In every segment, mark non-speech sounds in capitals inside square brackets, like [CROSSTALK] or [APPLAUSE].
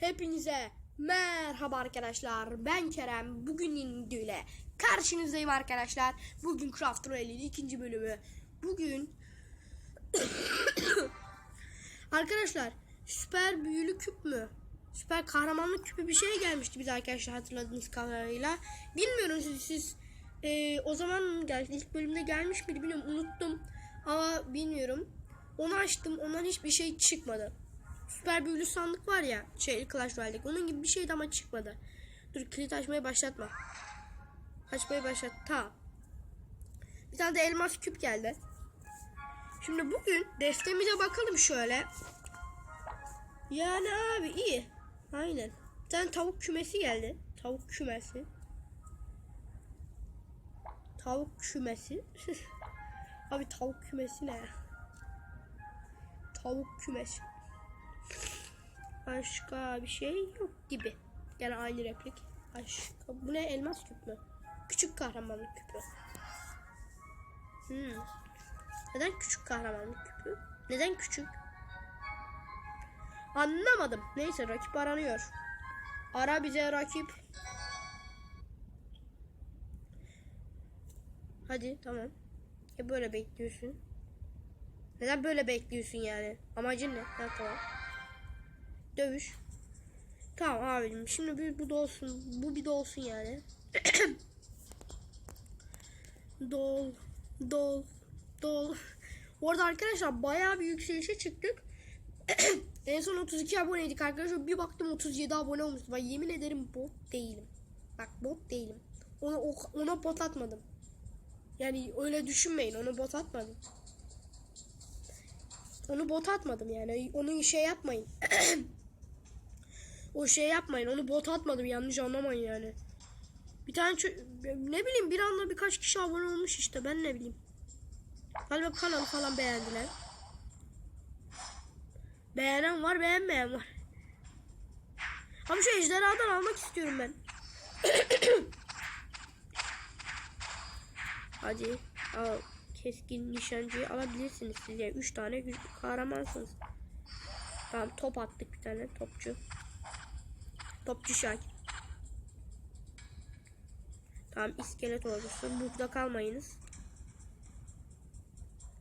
Hepinize merhaba arkadaşlar. Ben Kerem. Bugünün videoyla karşınızdayım arkadaşlar. Bugün Craft Royale'in ikinci bölümü. Bugün [COUGHS] arkadaşlar süper büyülü küp mü? Süper kahramanlık küpü bir şey gelmişti bize arkadaşlar hatırladığınız kadarıyla. Bilmiyorum siz, siz e, o zaman gel, ilk bölümde gelmiş miydi bilmiyorum unuttum. Ama bilmiyorum. Onu açtım ondan hiçbir şey çıkmadı. Süper büyülü sandık var ya şey Clash Royale'deki onun gibi bir şeydi ama çıkmadı. Dur kilit açmayı başlatma. Açmayı başlat. Tamam. Bir tane de elmas küp geldi. Şimdi bugün defterimize bakalım şöyle. Yani abi iyi. Aynen. Bir tane tavuk kümesi geldi. Tavuk kümesi. Tavuk kümesi. [LAUGHS] abi tavuk kümesi ne? Tavuk kümesi. Başka bir şey yok gibi. Yani aynı replik. Başka. Bu ne elmas küp mü? Küçük kahramanlık küpü. Hmm. Neden küçük kahramanlık küpü? Neden küçük? Anlamadım. Neyse rakip aranıyor. Ara bize rakip. Hadi tamam. Ya böyle bekliyorsun. Neden böyle bekliyorsun yani? Amacın ne? Ha, tamam. Dövüş. Tamam abicim. Şimdi bir bu da olsun. Bu bir de olsun yani. [COUGHS] dol. Dol. Dol. Bu arada arkadaşlar bayağı bir yükselişe çıktık. [COUGHS] en son 32 aboneydik arkadaşlar. Bir baktım 37 abone olmuş. Ben yemin ederim bot değilim. Bak bot değilim. Ona, ona bot atmadım. Yani öyle düşünmeyin. Ona bot atmadım. Onu bot atmadım yani. Onu şey yapmayın. [COUGHS] o şey yapmayın. Onu bot atmadım. Yanlış anlamayın yani. Bir tane ne bileyim bir anda birkaç kişi abone olmuş işte. Ben ne bileyim. Galiba kanalı falan beğendiler. Beğenen var, beğenmeyen var. Ama şu ejderhadan almak istiyorum ben. [COUGHS] Hadi al. Keskin nişancıyı alabilirsiniz siz yani. Üç tane güzel kahramansınız. Tamam top attık bir tane topçu. Topçu Şakir. Tamam iskelet ordusu. Burada kalmayınız.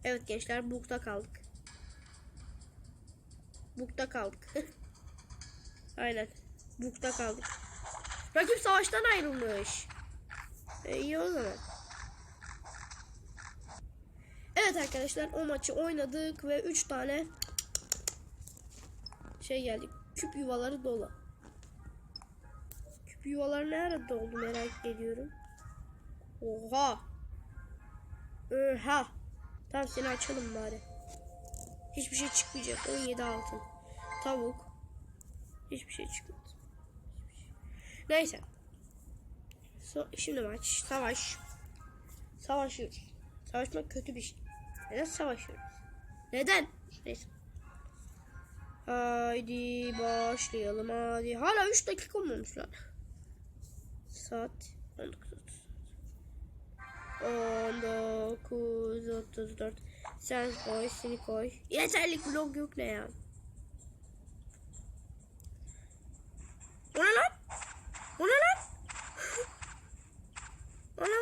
Evet gençler bukta kaldık. Bukta kaldık. [LAUGHS] Aynen. Bukta kaldık. Rakip savaştan ayrılmış. E, iyi o zaman. Evet arkadaşlar o maçı oynadık ve 3 tane şey geldi. Küp yuvaları dolu. Küp yuvaları nerede oldu merak ediyorum. Oha. Oha. Tamam seni açalım bari. Hiçbir şey çıkmayacak. 17 altın. Tavuk. Hiçbir şey çıkmadı. Neyse. So, şimdi maç. Savaş. Savaşıyoruz. Savaşmak kötü bir şey. Neden savaşıyoruz? Neden? Neyse. Haydi başlayalım hadi. Hala 3 dakika olmamış lan. Saat 19.34 19.34 Sen koy seni koy. Yeterlik blok yok ne ya? O ne lan? O ne lan? [LAUGHS] O ne?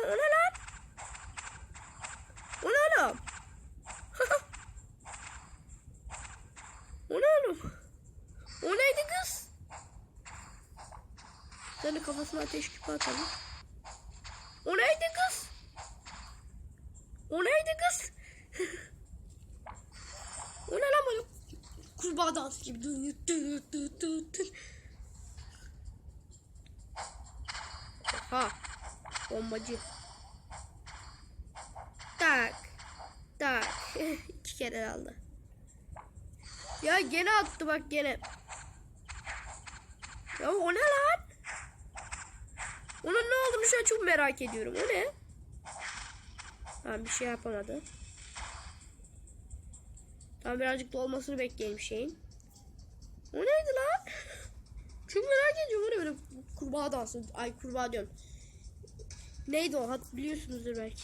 O [LAUGHS] neydi kız? Senin kafasına ateş küpü atalım. O neydi kız? O neydi kız? [LAUGHS] o ne lan böyle kurbağa dansı gibi. Dı, dı, dı, dı, dı. Ha. Bombacı. Tak. Tak. [LAUGHS] İki kere aldı. Ya gene attı bak gene. Ya o ne lan? Onun ne olduğunu şu an çok merak ediyorum. O ne? Tamam bir şey yapamadı. Tamam birazcık dolmasını bekleyelim şeyin. O neydi lan? [LAUGHS] Çok merak ediyorum. O ne böyle kurbağa dansı. Ay kurbağa diyorum. Neydi o? Hat biliyorsunuzdur belki.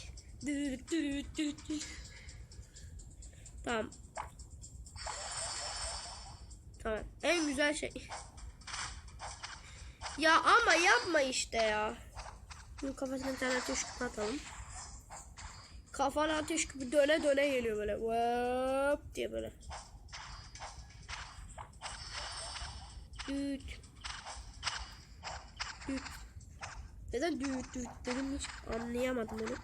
Tamam. Tamam. En güzel şey. Ya ama yapma işte ya. Bunun kafasına bir tane ateş küpü atalım. Kafana ateş küpü döne döne geliyor böyle. Vap diye böyle. Düt. Düt. Neden düt düt dedim hiç anlayamadım onu.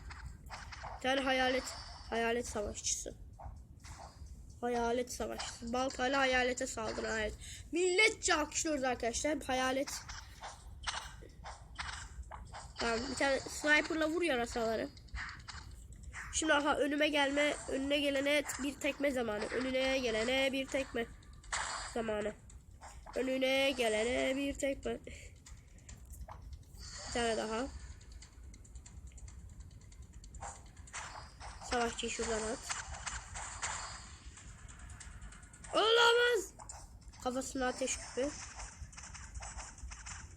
Bir hayalet. Hayalet savaşçısı. Hayalet savaşçısı. Baltayla hayalete saldıran hayalet. Milletçe alkışlıyoruz arkadaşlar. Hayalet. Tamam bir tane sniperla vur yarasaları. Şimdi aha önüme gelme, önüne gelene bir tekme zamanı. Önüne gelene bir tekme zamanı. Önüne gelene bir tekme. Bir tane daha. Savaşçıyı şuradan at. Olamaz. Kafasına ateş küpü.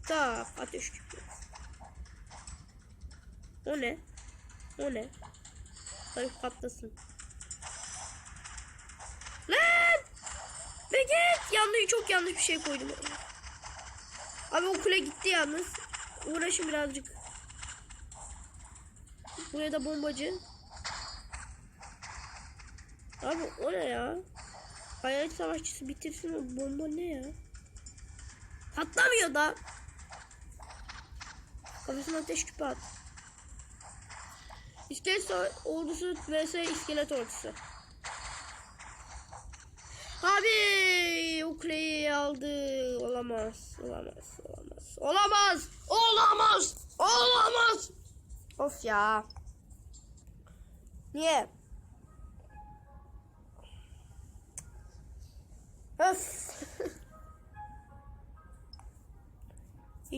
Tak ateş küpü. O ne? O ne? Hadi patlasın. Lan! Be git! Yanlış çok yanlış bir şey koydum. Abi o kule gitti yalnız. Uğraşın birazcık. Buraya da bombacı. Abi o ne ya? Hayalet savaşçısı bitirsin o bomba ne ya? Patlamıyor da. Kafasına ateş küpü at. İskelet ordusu vs iskelet ordusu. Abi kuleyi aldı. Olamaz. Olamaz. Olamaz. Olamaz. Olamaz. Olamaz. Of ya. Niye? Öf.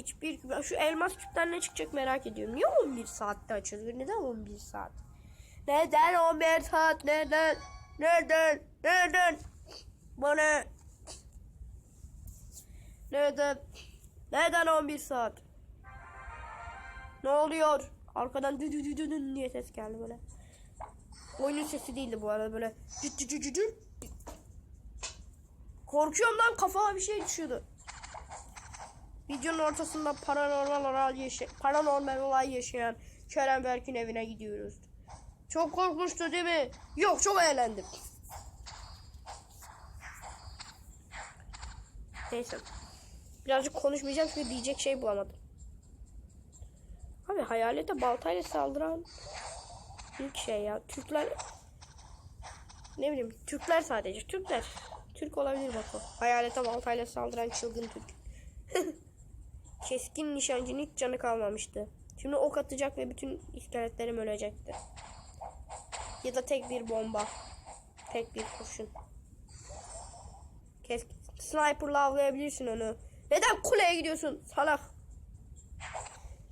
Hiçbir şu elmas küpten ne çıkacak merak ediyorum. Niye 11 saatte açılıyor? Neden 11 saat? Neden 11 saat? Neden? Neden? Neden? Bana Neden? Neden 11 saat? Ne oluyor? Arkadan dü dü dü dü diye ses geldi böyle. Oyunun sesi değildi bu arada böyle. Cü cü cü cü cü. Korkuyorum lan kafama bir şey düşüyordu. Videonun ortasında paranormal olay, yaşa paranormal olay yaşayan Kerem Berk'in evine gidiyoruz. Çok korkmuştu değil mi? Yok çok eğlendim. Neyse. Birazcık konuşmayacağım çünkü diyecek şey bulamadım. Abi hayalete baltayla saldıran ilk şey ya. Türkler ne bileyim Türkler sadece. Türkler. Türk olabilir bak o. Hayalete baltayla saldıran çılgın Türk. Keskin nişancının hiç canı kalmamıştı. Şimdi ok atacak ve bütün iskeletlerim ölecekti. Ya da tek bir bomba. Tek bir kurşun. Kes sniper'la avlayabilirsin onu. Neden kuleye gidiyorsun salak?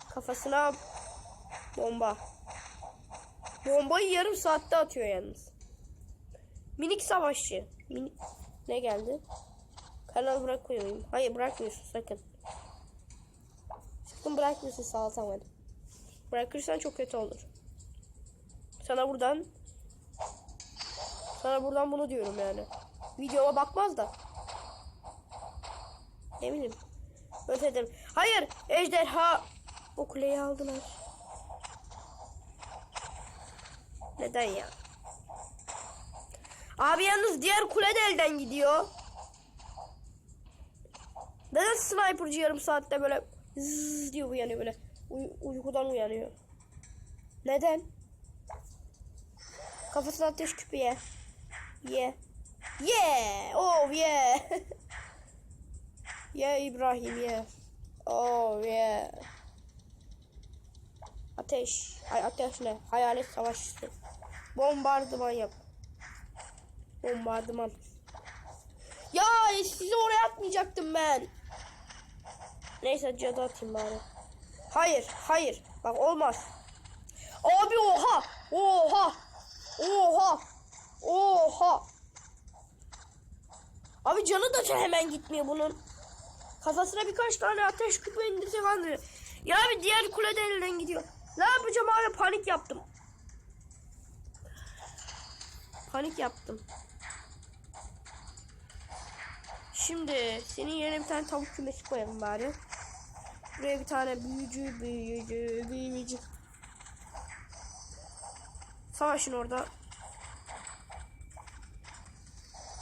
Kafasına bomba. Bombayı yarım saatte atıyor yalnız. Minik savaşçı. Minik... Ne geldi? Kanal bırakmıyorum. Hayır bırakmıyorsun sakın. Sakın bırakmıyorsun salataman. Bırakırsan çok kötü olur. Sana buradan sana buradan bunu diyorum yani. Videoma bakmaz da. Bileyim. Ötedim. Hayır ejderha. O kuleyi aldılar. Neden ya? Abi yalnız diğer kule de elden gidiyor. Neden sniperci yarım saatte böyle zzz diyor uyanıyor böyle. Uy- uykudan uyanıyor. Neden? Kafasına ateş küpü ye. Ye. Ye. Oh [LAUGHS] ye. ye İbrahim ye. Oh ye. Ateş. Ay ateş ne? Hayalet savaşçısı. Bombardıman yap. Bombardıman. Ya sizi oraya atmayacaktım ben. Neyse cadı atayım bari. Hayır, hayır. Bak olmaz. Abi oha! Oha! Oha! Oha! Abi canı da hemen gitmiyor bunun. Kafasına birkaç tane ateş küpü indirsek anlıyor. Ya abi diğer kule de elinden gidiyor. Ne yapacağım abi panik yaptım. Panik yaptım. Şimdi senin yerine bir tane tavuk kümesi koyalım bari. Buraya bir tane büyücü, büyücü, büyücü. Savaşın orada.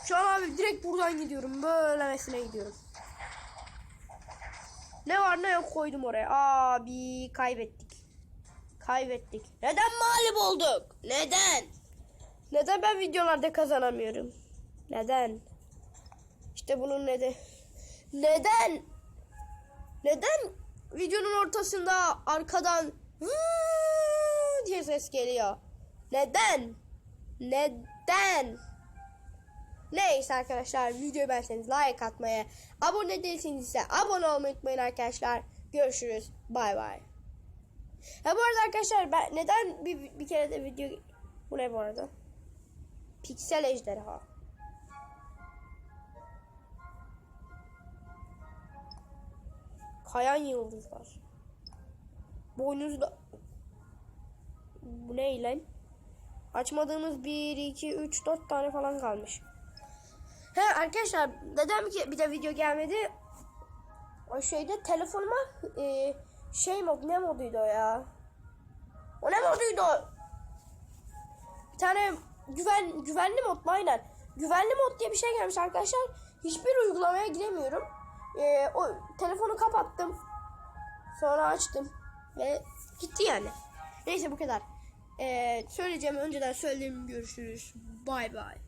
Şu an abi direkt buradan gidiyorum. Böylemesine gidiyorum. Ne var ne yok koydum oraya. Abi kaybettik. Kaybettik. Neden mağlup olduk? Neden? Neden ben videolarda kazanamıyorum? Neden? İşte bunun neden? Neden? Neden videonun ortasında arkadan diye ses geliyor? Neden? Neden? Neyse arkadaşlar videoyu beğenseniz like atmayı, abone değilseniz ise abone olmayı unutmayın arkadaşlar. Görüşürüz. Bay bay. Ha bu arada arkadaşlar ben neden bir, bir kere de video bu ne bu arada? Piksel ejderha. Kayan yıldızlar. Boynuzda bu ne lan? Açmadığımız 1, 2, 3, 4 tane falan kalmış. He arkadaşlar neden ki bir de video gelmedi? O şeyde telefonuma e, şey mod ne moduydu o ya? O ne moduydu? Bir tane güven güvenli mod aynen. Güvenli mod diye bir şey gelmiş arkadaşlar. Hiçbir uygulamaya giremiyorum. E, o telefonu kapattım. Sonra açtım ve gitti yani. Neyse bu kadar. E, söyleyeceğim önceden söyleyeyim görüşürüz. Bay bay.